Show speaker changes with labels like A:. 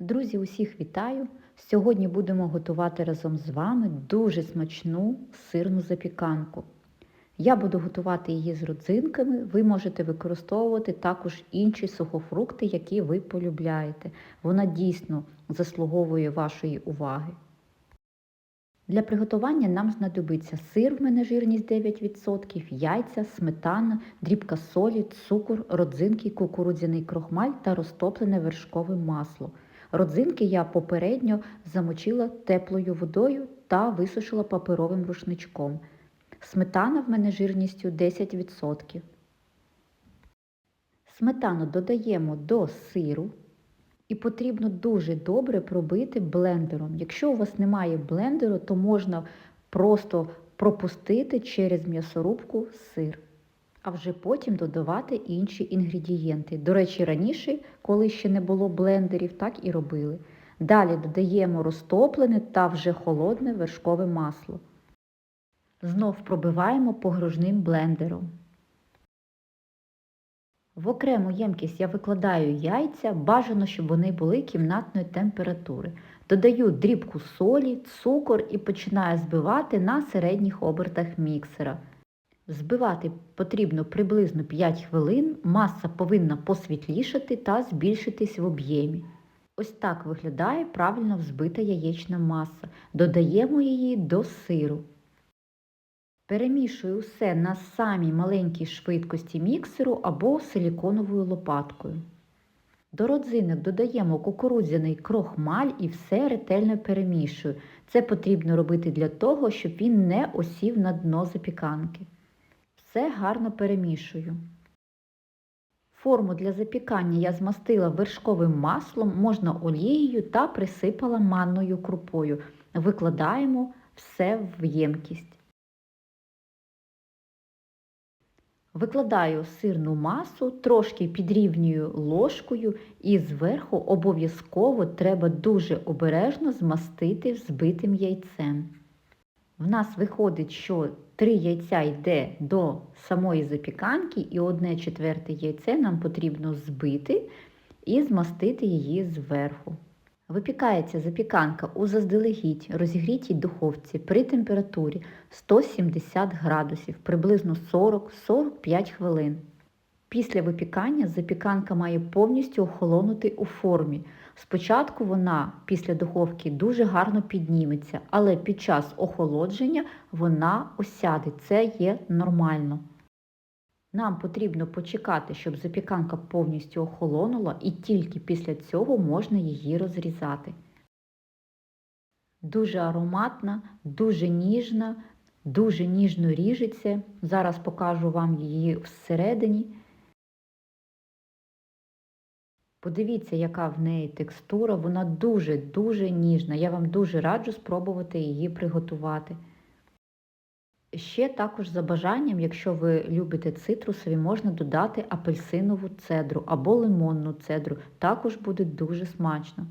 A: Друзі, усіх вітаю! Сьогодні будемо готувати разом з вами дуже смачну сирну запіканку. Я буду готувати її з родзинками. Ви можете використовувати також інші сухофрукти, які ви полюбляєте. Вона дійсно заслуговує вашої уваги. Для приготування нам знадобиться сир, в мене жирність 9%, яйця, сметана, дрібка солі, цукор, родзинки, кукурудзяний крохмаль та розтоплене вершкове масло. Родзинки я попередньо замочила теплою водою та висушила паперовим рушничком. Сметана в мене жирністю 10%. Сметану додаємо до сиру. І потрібно дуже добре пробити блендером. Якщо у вас немає блендеру, то можна просто пропустити через м'ясорубку сир, а вже потім додавати інші інгредієнти. До речі, раніше, коли ще не було блендерів, так і робили. Далі додаємо розтоплене та вже холодне вершкове масло. Знов пробиваємо погружним блендером. В окрему ємкість я викладаю яйця, бажано, щоб вони були кімнатної температури. Додаю дрібку солі, цукор і починаю збивати на середніх обертах міксера. Збивати потрібно приблизно 5 хвилин, маса повинна посвітлішати та збільшитись в об'ємі. Ось так виглядає правильно взбита яєчна маса. Додаємо її до сиру. Перемішую все на самій маленькій швидкості міксеру або силіконовою лопаткою. До родзинок додаємо кукурудзяний крохмаль і все ретельно перемішую. Це потрібно робити для того, щоб він не осів на дно запіканки. Все гарно перемішую. Форму для запікання я змастила вершковим маслом, можна олією та присипала манною крупою. Викладаємо все в ємкість. Викладаю сирну масу, трошки підрівнюю ложкою і зверху обов'язково треба дуже обережно змастити взбитим яйцем. В нас виходить, що 3 яйця йде до самої запіканки і одне четверте яйце нам потрібно збити і змастити її зверху. Випікається запіканка у заздалегідь розігрітій духовці при температурі 170 градусів приблизно 40-45 хвилин. Після випікання запіканка має повністю охолонути у формі. Спочатку вона після духовки дуже гарно підніметься, але під час охолодження вона осяде. Це є нормально. Нам потрібно почекати, щоб запіканка повністю охолонула, і тільки після цього можна її розрізати. Дуже ароматна, дуже ніжна, дуже ніжно ріжеться. Зараз покажу вам її всередині. Подивіться, яка в неї текстура, вона дуже-дуже ніжна. Я вам дуже раджу спробувати її приготувати. Ще також за бажанням, якщо ви любите цитрусові, можна додати апельсинову цедру або лимонну цедру. Також буде дуже смачно.